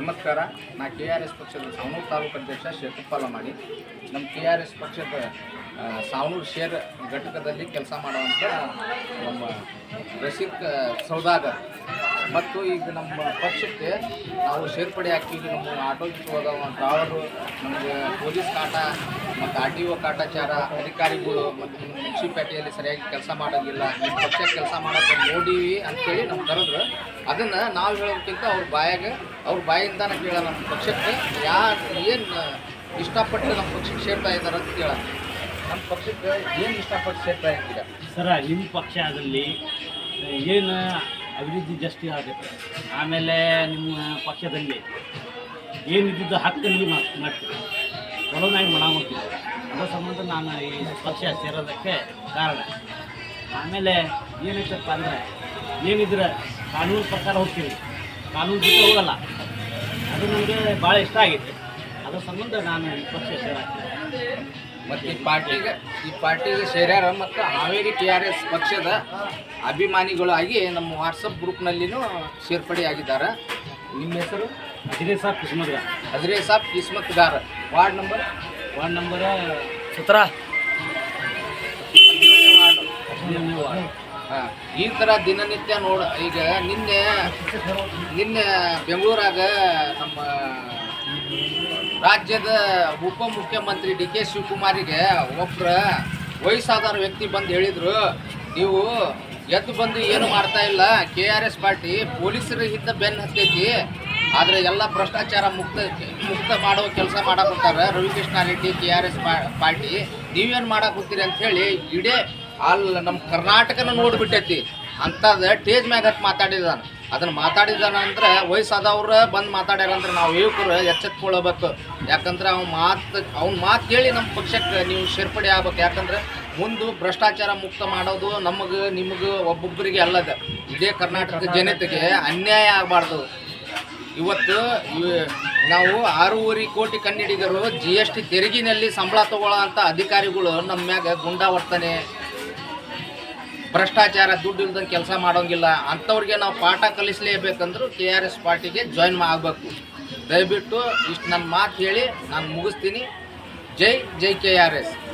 ನಮಸ್ಕಾರ. ನಾ K R S ಪಕ್ಷದ ಸಾವನೂರು ತಾಲೂಕು ಅಧ್ಯಕ್ಷ ಶೇಖುಪ್ಪಾಲ ಮಾಡಿ ನಮ್ಮ ಕೆ ಆರ್ ಎಸ್ ಪಕ್ಷದ ಸಾವನೂರು ಶೇರ್ ಘಟಕದಲ್ಲಿ ಕೆಲಸ ಮಾಡುವಂಥ ನಮ್ಮ ರಶೀದ್ ಸೌದಾಗರ್. ಮತ್ತು ಈಗ ನಮ್ಮ ಪಕ್ಷಕ್ಕೆ ನಾವು ಸೇರ್ಪಡೆ ಹಾಕಿ ನಮ್ಮ ಆಟೋ ಅದಾವ ಡ್ರಾವರು ನಮಗೆ ಪೊಲೀಸ್ ಕಾಟ ಮತ್ತು ಆರ್ ಟಿ ಒ ಕಾಟಾಚಾರ ಅಧಿಕಾರಿಗಳು ಮತ್ತು ನಿಮ್ಮ ಮುನ್ಸಿಪಾಲ್ಟಿಯಲ್ಲಿ ಸರಿಯಾಗಿ ಕೆಲಸ ಮಾಡೋದಿಲ್ಲ ನಿಮ್ಮ ಪಕ್ಷಕ್ಕೆ ಕೆಲಸ ಮಾಡೋದು ನೋಡೀವಿ ಅಂತೇಳಿ ನಮ್ಗೆ ಕರೆದ್ರು ಅದನ್ನು ನಾವು ಹೇಳೋದಕ್ಕಿಂತ ಅವ್ರ ಬಾಯಾಗ ಅವ್ರ ಬಾಯಿಂದಾನ ಕೇಳ ನಮ್ಮ ಪಕ್ಷಕ್ಕೆ. ಯಾರು ಏನು ಇಷ್ಟಪಟ್ಟು ನಮ್ಮ ಪಕ್ಷಕ್ಕೆ ಸೇರ್ತಾ ಇದ್ದಾರೆ ಅಂತ ಕೇಳ. ನಮ್ಮ ಪಕ್ಷಕ್ಕೆ ಏನು ಇಷ್ಟಪಟ್ಟು ಸೇರ್ತಾ ಇದ್ದೀರಾ? ಸರ ನಿಮ್ಮ ಪಕ್ಷದಲ್ಲಿ ಏನು ಅಭಿವೃದ್ಧಿ ಜಾಸ್ತಿ ಆಗುತ್ತೆ ಆಮೇಲೆ ನಿಮ್ಮ ಪಕ್ಷದಲ್ಲಿ ಏನಿದ್ದು ಹಕ್ಕಲ್ಲಿ ನೀವು ಕೊರೋನಾಗಿ ಮಾಡಾಮತ್ತೀವಿ ಅದರ ಸಂಬಂಧ ನಾನು ಈ ಪಕ್ಷ ಸೇರೋದಕ್ಕೆ ಕಾರಣ. ಆಮೇಲೆ ಏನೈತಪ್ಪ ಅಂದರೆ, ಏನಿದ್ರೆ ಕಾನೂನು ಪ್ರಕಾರ ಹೋಗ್ತೀವಿ ಕಾನೂನು ಜೊತೆ ಹೋಗಲ್ಲ. ಅದು ನನಗೆ ಭಾಳ ಇಷ್ಟ ಆಗಿತ್ತು ಅದರ ಸಂಬಂಧ ನಾನು ಈ ಪಕ್ಷ ಸೇರಾಗ್ತೀನಿ ಮತ್ತು ಈ ಪಾರ್ಟಿಗೆ ಈ ಪಾರ್ಟಿಗೆ ಸೇರ್ಯಾರ ಮತ್ತು ಹಾವೇರಿ ಟಿ ಆರ್ ಎಸ್ ಪಕ್ಷದ ಅಭಿಮಾನಿಗಳಾಗಿ ನಮ್ಮ ವಾಟ್ಸಪ್ ಗ್ರೂಪ್ನಲ್ಲಿನೂ ಸೇರ್ಪಡೆ ಆಗಿದ್ದಾರೆ ನಿಮ್ಮ ಹೆಸರು? ಅದಿರೇ ಸಾಬ್ ಕಿಸ್ಮತ್ಗ. ಹಜರೇ ಸಾಬ್ ಕಿಸ್ಮತ್ಗಾರ್. Ward number? ವಾರ್ಡ್ ನಂಬರ್ ಸತ್ರ. ವಾರ್ಡ್. ಹಾಂ. ಈ ಥರ ದಿನನಿತ್ಯ ನೋಡ ಈಗ ನಿನ್ನೆ ನಿನ್ನೆ ಬೆಂಗಳೂರಾಗ ನಮ್ಮ ರಾಜ್ಯದ ಉಪಮುಖ್ಯಮಂತ್ರಿ ಡಿ ಕೆ ಶಿವಕುಮಾರಿಗೆ ಒಬ್ಬರ ವಯಸ್ಸಾದವ್ರ ವ್ಯಕ್ತಿ ಬಂದು ಹೇಳಿದರು ನೀವು ಎದ್ದು ಬಂದು ಏನು ಮಾಡ್ತಾ ಇಲ್ಲ? ಕೆ ಆರ್ ಎಸ್ ಪಾರ್ಟಿ ಪೊಲೀಸರ ಹಿಂದೆ ಬೆನ್ನು ಹತ್ತೈತಿ. ಆದರೆ ಎಲ್ಲ ಭ್ರಷ್ಟಾಚಾರ ಮುಕ್ತ ಮುಕ್ತ ಮಾಡೋ ಕೆಲಸ ಮಾಡಕ್ಕೆ Ravikrishna Reddy K R S party ನೀವೇನು ಮಾಡಕ್ಕೆ ಅಂತ ಹೇಳಿ ಇಡೀ ಅಲ್ಲ ನಮ್ಮ ಕರ್ನಾಟಕನ ನೋಡಿಬಿಟ್ಟೈತಿ. ಅಂಥದ್ದು ಟೇಜ್ ಮ್ಯಾಗತ್ ಮಾತಾಡಿದಾನೆ. ಅದನ್ನ ಮಾತಾಡಿದಾನ ಅಂದ್ರೆ ವಯಸ್ಸಾದವ್ರು ಬಂದು ಮಾತಾಡ್ಯಾರ ಅಂದ್ರೆ ನಾವು ಯುವಕರು ಎಚ್ಚೆತ್ಕೊಳ್ಳಬೇಕು ಯಾಕಂದ್ರೆ ಅವ್ನ ಮಾತು ಅವ್ನ ಮಾತು ಕೇಳಿ ನಮ್ಮ ಪಕ್ಷಕ್ಕೆ ನೀವು ಸೇರ್ಪಡೆ ಆಗ್ಬೇಕು. ಯಾಕಂದ್ರೆ ಮುಂದೆ ಭ್ರಷ್ಟಾಚಾರ ಮುಕ್ತ ಮಾಡೋದು ನಮಗೆ ನಿಮಗೆ ಒಬ್ಬೊಬ್ಬರಿಗೆ ಅಲ್ಲದ. ಇದೇ ಕರ್ನಾಟಕದ ಜನತೆಗೆ ಅನ್ಯಾಯ ಆಗಬಾರ್ದು. ಇವತ್ತು ಇವ್- ನಾವು ಆರೂವರೆ ಕೋಟಿ ಕನ್ನಡಿಗರು ಜಿ ಎಸ್ ಟಿ ತೆರಿಗೆನಲ್ಲಿ ಸಂಬಳ ತಗೊಳ್ಳೋ ಅಂಥ ಅಧಿಕಾರಿಗಳು ನಮ್ಮ ಮ್ಯಾಗ ಗುಂಡಾವರ್ತನೆ ಭ್ರಷ್ಟಾಚಾರ ದುಡ್ಡು ಇಲ್ದಂಗೆ ಕೆಲಸ ಮಾಡೋಂಗಿಲ್ಲ. ಅಂಥವ್ರಿಗೆ ನಾವು ಪಾಠ ಕಲಿಸಲೇಬೇಕಂದ್ರೂ ಕೆ ಆರ್ ಎಸ್ ಪಾರ್ಟಿಗೆ ಜಾಯಿನ್ ಆಗಬೇಕು. ದಯವಿಟ್ಟು ಇಷ್ಟು ನನ್ನ ಮಾತು ಹೇಳಿ ನಾನು ಮುಗಿಸ್ತೀನಿ. ಜೈ ಜೈ ಕೆ ಆರ್ ಎಸ್